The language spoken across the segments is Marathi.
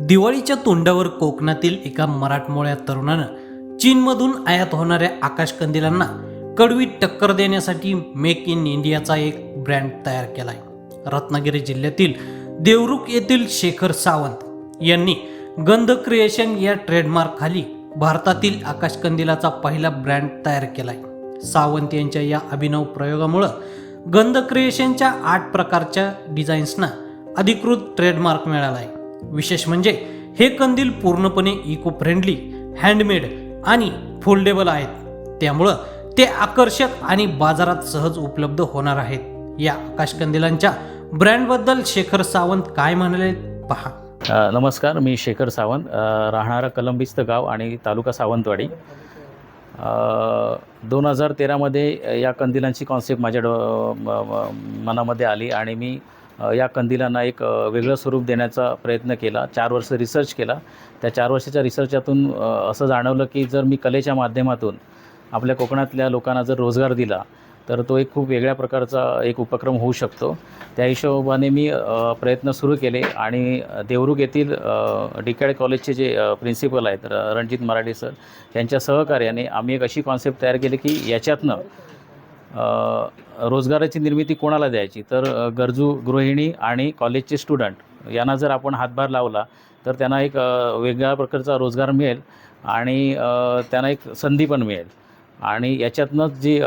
दिवाळीच्या तोंडावर कोकणातील एका मराठमोळ्या तरुणानं चीनमधून आयात होणाऱ्या आकाशकंदिलांना कडवी टक्कर देण्यासाठी मेक इन इंडियाचा एक ब्रँड तयार केला आहे रत्नागिरी जिल्ह्यातील देवरुख येथील शेखर सावंत यांनी गंध क्रिएशन या ट्रेडमार्क खाली भारतातील आकाशकंदिलाचा पहिला ब्रँड तयार केला आहे सावंत यांच्या या अभिनव प्रयोगामुळं गंध क्रिएशनच्या आठ प्रकारच्या डिझाईन्सना अधिकृत ट्रेडमार्क मिळाला आहे विशेष म्हणजे हे कंदील पूर्णपणे इको फ्रेंडली हँडमेड आणि फोल्डेबल आहेत. त्यामुळं ते आकर्षक आणि बाजारात सहज उपलब्ध होणार आहेत. या आकाश कंदिलांच्या ब्रँडबद्दल शेखर सावंत काय म्हणाले पहा. नमस्कार मी शेखर सावंत राहणारा कलंबिस्त गाव आणि तालुका सावंतवाडी. दोन हजार तेरामध्ये या कंदिलांची कॉन्सेप्ट माझ्या डो म- मनामध्ये आली आणि मी या कंदिलांना एक वेगळं स्वरूप देण्याचा प्रयत्न केला. चार वर्ष रिसर्च केला. त्या चार वर्षाच्या रिसर्चातून असं जाणवलं की जर मी कलेच्या माध्यमातून आपल्या कोकणातल्या लोकांना जर रोजगार दिला तर तो एक खूप वेगळ्या प्रकारचा एक उपक्रम होऊ शकतो. त्या हिशोबाने मी प्रयत्न सुरू केले आणि देवरुख येथील डिकॅड कॉलेजचे जे प्रिन्सिपल आहेत रणजित मराठे सर यांच्या सहकार्याने आम्ही एक अशी कॉन्सेप्ट तयार केली की याच्यातनं रोजगाराची निर्मिती कोणाला द्यायची? तर गरजू गृहिणी आणि कॉलेजचे स्टुडंट यांना जर आपण हातभार लावला तर त्यांना एक वेगळ्या प्रकारचा रोजगार मिळेल आणि त्यांना एक संधी पण मिळेल. आणि याच्यातनंच जी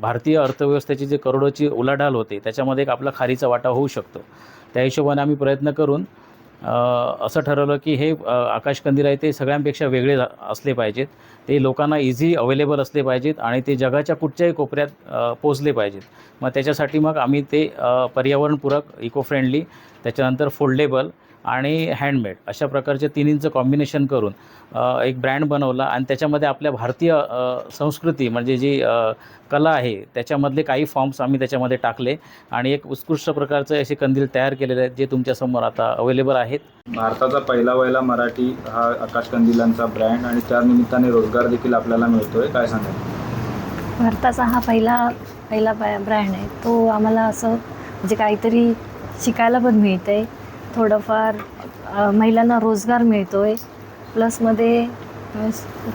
भारतीय अर्थव्यवस्थेची जी करोडोची उलाढाल होते त्याच्यामध्ये एक आपला खारीचा वाटा होऊ शकतो. त्या हिशोबाने आम्ही प्रयत्न करून असं ठरवलं की हे आकाशकंदील आहे ते सगळ्यांपेक्षा वेगळे असले पाहिजेत. ते लोकांना इझी अवेलेबल असले पाहिजेत आणि ते जगाच्या कुठच्याही कोपऱ्यात पोचले पाहिजेत. मग त्याच्यासाठी मग आम्ही ते पर्यावरणपूरक इको फ्रेंडली त्याच्यानंतर फोल्डेबल आणि हँडमेड अशा प्रकारचे तिन्हींचं कॉम्बिनेशन करून एक ब्रँड बनवला आणि त्याच्यामध्ये आपल्या भारतीय संस्कृती म्हणजे जी कला आहे त्याच्यामधले काही फॉर्म्स आम्ही त्याच्यामध्ये टाकले आणि एक उत्कृष्ट प्रकारचे असे कंदील तयार केलेले आहेत जे तुमच्यासमोर आता अवेलेबल आहेत. भारताचा पहिला वयला मराठी हा आकाश कंदिलांचा ब्रँड आणि त्या निमित्ताने रोजगार देखील आपल्याला मिळतोय. काय सांगाल? भारताचा हा पहिला पहिला ब्रँड आहे. तो आम्हाला असं म्हणजे काहीतरी शिकायला पण मिळतं आहे थोडंफार महिलांना रोजगार मिळतो आहे प्लसमध्ये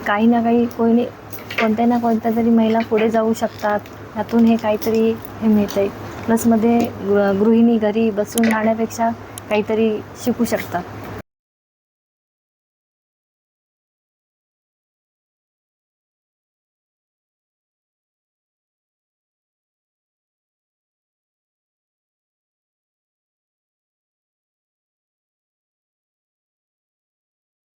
काही ना काही कोणी कोणत्या ना कोणत्या तरी महिला पुढे जाऊ शकतात. त्यातून हे काहीतरी हे मिळतं आहे प्लसमध्ये गृहिणी घरी बसून राहण्यापेक्षा काहीतरी शिकू शकतात.